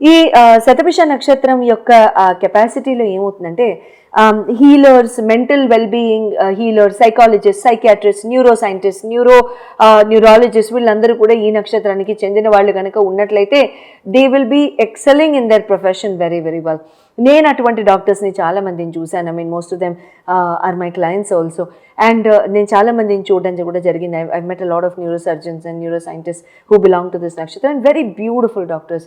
ఈ శతభిష నక్షత్రం యొక్క కెపాసిటీలో ఏమవుతుందంటే healers mental wellbeing healers psychologist psychiatrist neuroscientist neuro neurologist వీళ్ళందరూ కూడా ఈ నక్షత్రానికి చెందిన వాళ్ళు కనుక ఉన్నట్లయితే they will be excelling in their profession very very well నేను అటువంటి డాక్టర్స్ని చాలా మందిని చూశాను I mean most of them are my clients also and నేను చాలా మందిని చూడడం కూడా జరిగింది. I met a lot of neurosurgeons and neuroscientist who belong to this నక్షత్రం. అండ్ వెరీ బ్యూటిఫుల్ డాక్టర్స్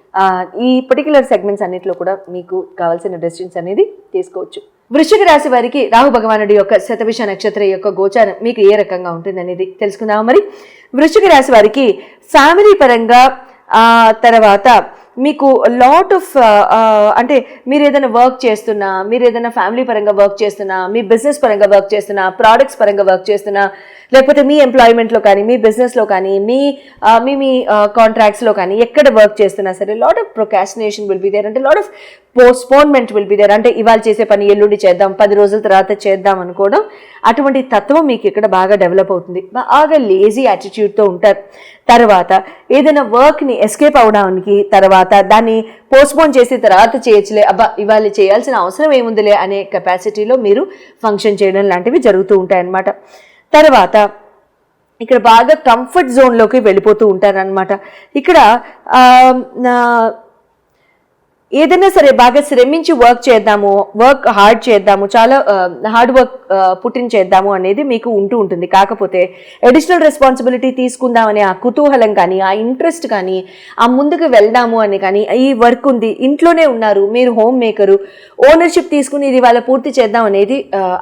ఈ పర్టికులర్ సెగ్మెంట్స్ అన్నింటిలో కూడా మీకు కావాల్సిన డెసిషన్స్ అనేది తీసుకోవచ్చు. వృశ్చిక రాశి వారికి రాహు భగవానుడి యొక్క శతవిష నక్షత్ర యొక్క గోచారం మీకు ఏ రకంగా ఉంటుంది అనేది తెలుసుకుందాం మరి. వృశ్చిక రాశి వారికి ఫ్యామిలీ పరంగా తర్వాత మీకు లాట్ ఆఫ్ అంటే మీరు ఏదైనా వర్క్ చేస్తున్నా మీరు ఏదైనా ఫ్యామిలీ పరంగా వర్క్ చేస్తున్నా మీ బిజినెస్ పరంగా వర్క్ చేస్తున్నా ప్రోడక్ట్స్ పరంగా వర్క్ చేస్తున్నా లేకపోతే మీ ఎంప్లాయ్మెంట్లో కానీ మీ బిజినెస్లో కానీ మీ మీ మీ కాంట్రాక్ట్స్లో కానీ ఎక్కడ వర్క్ చేస్తున్నా సరే lot of procrastination will be there అంటే lot of postponement will be there అంటే ఇవాళ చేసే పని ఎల్లుండి చేద్దాం పది రోజుల తర్వాత చేద్దాం అనుకోవడం అటువంటి తత్వం మీకు ఇక్కడ బాగా డెవలప్ అవుతుంది. బాగా లేజీ యాటిట్యూడ్తో ఉంటారు. తర్వాత ఏదైనా వర్క్ని ఎస్కేప్ అవడానికి తర్వాత దాన్ని పోస్ట్పోన్ చేసి తర్వాత చేయొచ్చులే. అబ్బా ఇవాళ చేయాల్సిన అవసరం ఏముందిలే అనే కెపాసిటీలో మీరు ఫంక్షన్ చేయడం లాంటివి జరుగుతూ ఉంటాయి అన్నమాట తర్వాత ఇక్కడ బాగా కంఫర్ట్ జోన్లోకి వెళ్ళిపోతూ ఉంటారనమాట ఇక్కడ ఏదైనా సరే బాగా శ్రమించి వర్క్ చేద్దాము వర్క్ హార్డ్ చేద్దాము చాలా హార్డ్ వర్క్ పుట్టిన చేద్దాము అనేది మీకు ఉంటూ ఉంటుంది. కాకపోతే అడిషనల్ రెస్పాన్సిబిలిటీ తీసుకుందాం అనే ఆ కుతూహలం కానీ ఆ ఇంట్రెస్ట్ కానీ ఆ ముందుకు వెళ్దాము అని కానీ ఈ వర్క్ ఉంది ఇంట్లోనే ఉన్నారు మీరు హోమ్ మేకరు ఓనర్షిప్ తీసుకుని ఇది వాళ్ళ పూర్తి చేద్దాం అనేది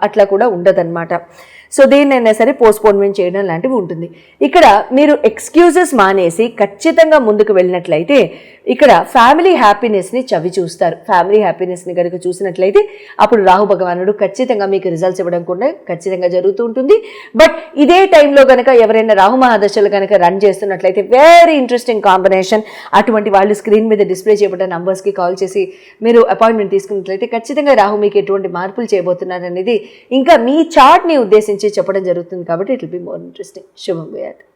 అట్లా కూడా ఉండదన్నమాట. సో దేన్నైనా సరే పోస్ట్పోన్మెంట్ చేయడం లాంటివి ఉంటుంది. ఇక్కడ మీరు ఎక్స్క్యూజెస్ మానేసి ఖచ్చితంగా ముందుకు వెళ్ళినట్లయితే ఇక్కడ ఫ్యామిలీ హ్యాపీనెస్ని చవి చూస్తారు. ఫ్యామిలీ హ్యాపీనెస్ని కనుక చూసినట్లయితే అప్పుడు రాహు భగవానుడు ఖచ్చితంగా మీకు రిజల్ట్స్ ఇవ్వడం కూడా ఖచ్చితంగా జరుగుతూ ఉంటుంది. బట్ ఇదే టైంలో కనుక ఎవరైనా రాహు మహాదశలు కనుక రన్ చేస్తున్నట్లయితే వెరీ ఇంట్రెస్టింగ్ కాంబినేషన్ అటువంటి వాళ్ళు స్క్రీన్ మీద డిస్ప్లే చేయబడ్డ నంబర్స్కి కాల్ చేసి మీరు అపాయింట్మెంట్ తీసుకున్నట్లయితే ఖచ్చితంగా రాహు మీకు ఎటువంటి మార్పులు చేయబోతున్నారు అనేది ఇంకా మీ చార్ట్ని ఉద్దేశించి చెప్పడం జరుగుతుంది కాబట్టి it will be more interesting శుభం వేయాలి